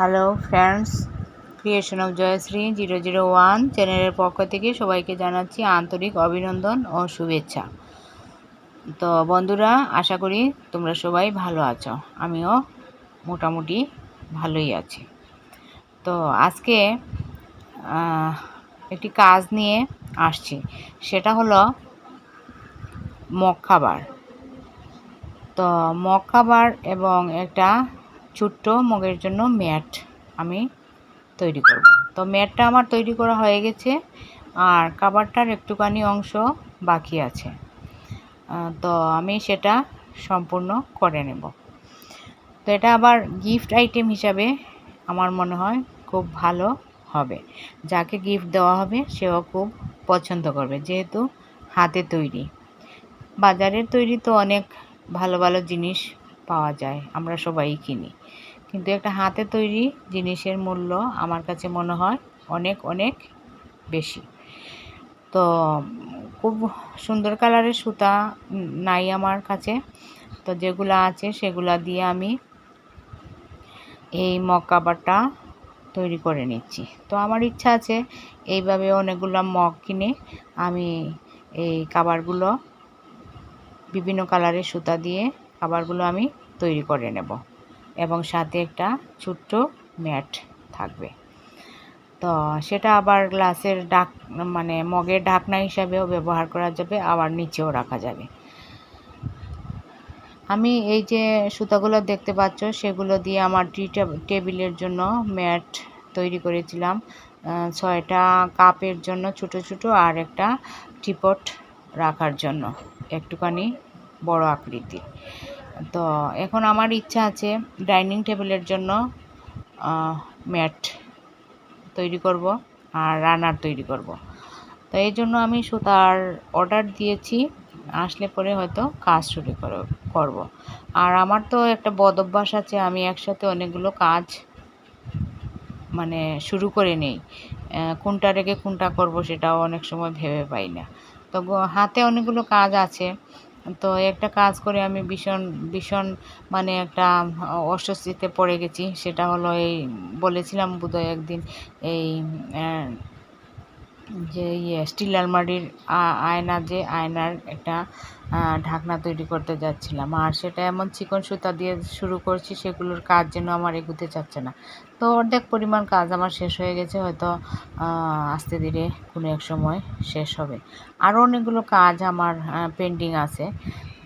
Hello friends creation of Joyshree zero zero one চ্যানেলের পক্ষ থেকে সবাইকে জানাচ্ছি আন্তরিক অভিনন্দন ও শুভেচ্ছা। তো বন্ধুরা, আশা করি তোমরা সবাই ভালো আছো। আমিও মোটামুটি ভালোই আছি। তো আজকে একটি কাজ নিয়ে আসছি। সেটা হলো মগ খাবার। তো মগ খাবার এবং একটা ছোট্ট মগের জন্য ম্যাট আমি তৈরি করব। তো ম্যাটটা আমার তৈরি করা হয়ে গেছে আর কাবারটার একটুখানি অংশ বাকি আছে। তো আমি সেটা সম্পূর্ণ করে নেব। তো এটা আবার গিফট আইটেম হিসাবে আমার মনে হয় খুব ভালো হবে। যাকে গিফট দেওয়া হবে সেও খুব পছন্দ করবে। যেহেতু হাতে তৈরি। বাজারের তৈরি তো অনেক ভালো ভালো জিনিস পাওয়া যায়, আমরা সবাই কিনি। কিন্তু একটা হাতে তৈরি জিনিসের মূল্য আমার কাছে মনে হয় অনেক অনেক বেশি। তো খুব সুন্দর কালারের সুতা নাই আমার কাছে। তো যেগুলো আছে সেগুলা দিয়ে আমি এই মগ কাবারটা তৈরি করে নিচ্ছি। তো আমার ইচ্ছা আছে এইভাবে অনেকগুলো মগ কিনে আমি এই কাবারগুলো বিভিন্ন কালারের সুতা দিয়ে খাবারগুলো আমি তৈরি করে নেব এবং সাথে একটা ছোট্ট ম্যাট থাকবে। তো সেটা আবার গ্লাসের ডাক মানে মগের ঢাকনা হিসাবেও ব্যবহার করা যাবে, আবার নিচেও রাখা যাবে। আমি এই যে সুতাগুলো দেখতে পাচ্ছ, সেগুলো দিয়ে আমার টি টেবিলের জন্য ম্যাট তৈরি করেছিলাম। ছয়টা কাপের জন্য ছোট ছোট আর একটা টিপট রাখার জন্য। একটুখানি বড় আকৃতির তো এখন আমার ইচ্ছা আছে ডাইনিং টেবিলের জন্য ম্যাট তৈরি করব আর রানার তৈরি করব। তো এই জন্য আমি সুতার অর্ডার দিয়েছি, আসলে পরে হয়তো কাজ শুরু করব। আর আমার তো একটা বদ অভ্যাস আছে, আমি একসাথে অনেকগুলো কাজ মানে শুরু করে নেই। কোনটা রেখে কোনটা করব সেটাও অনেক সময় ভেবে পাই না। তো হাতে অনেকগুলো কাজ আছে তো একটা কাজ করে আমি ভীষণ ভীষণ মানে একটা অস্বস্তিতে পড়ে গেছি। সেটা হলো এই বলেছিলাম বোধহয় একদিন এই যে ইয়ে স্টিল আলমারির আয়না, যে আয়নার একটা ঢাকনা তৈরি করতে যাচ্ছিলাম। আর সেটা এমন চিকন সুতা দিয়ে শুরু করছি, সেগুলোর কাজ যেন আমার এগুতে চাচ্ছে না। তো অর্ধেক পরিমাণ কাজ আমার শেষ হয়ে গেছে, হয়তো আস্তে ধীরে কোনো এক সময় শেষ হবে। আরও অনেকগুলো কাজ আমার পেন্ডিং আছে।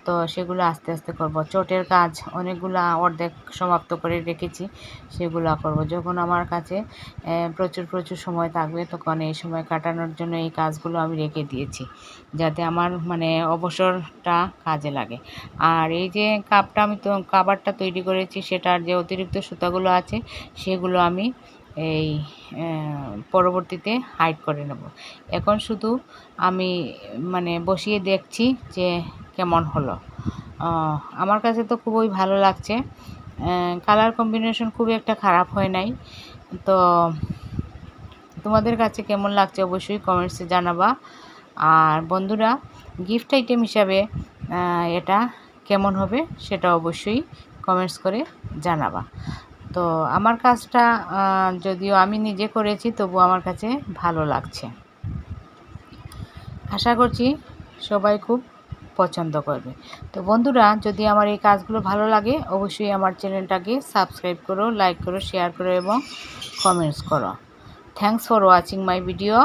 তো সেগুলো আস্তে আস্তে করব। চটের কাজ অনেকগুলো অর্ধেক সমাপ্ত করে রেখেছি, সেগুলো করব। যখন আমার কাছে প্রচুর প্রচুর সময় থাকবে, তখন এই সময় কাটানোর জন্য এই কাজগুলো আমি রেখে দিয়েছি, যাতে আমার মানে অবসরটা কাজে লাগে। আর এই যে কাপটা আমি তো, কাবারটা তৈরি করেছি, সেটার যে অতিরিক্ত সুতাগুলো আছে, সেগুলো আমি এই পরবর্তীতে হাইড করে নেব। এখন শুধু আমি মানে বসিয়ে দেখছি যে কেমন হলো। আমার কাছে তো খুবই ভালো লাগছে। কালার কম্বিনেশন খুব একটা খারাপ হয় নাই। তো তোমাদের কাছে কেমন লাগছে অবশ্যই কমেন্টসে জানাবা। আর বন্ধুরা গিফট আইটেম হিসাবে এটা কেমন হবে সেটা অবশ্যই কমেন্টস করে জানাবা। তো আমার কাজটা যদিও আমি নিজে করেছি, তবু আমার কাছে ভালো লাগছে। আশা করছি সবাই খুব পছন্দ করবে। তো বন্ধুরা, যদি আমার এই কাজগুলো ভালো লাগে, অবশ্যই আমার চ্যানেলটাকে সাবস্ক্রাইব করো, লাইক করো, শেয়ার করো এবং কমেন্টস করো। Thanks for watching my video.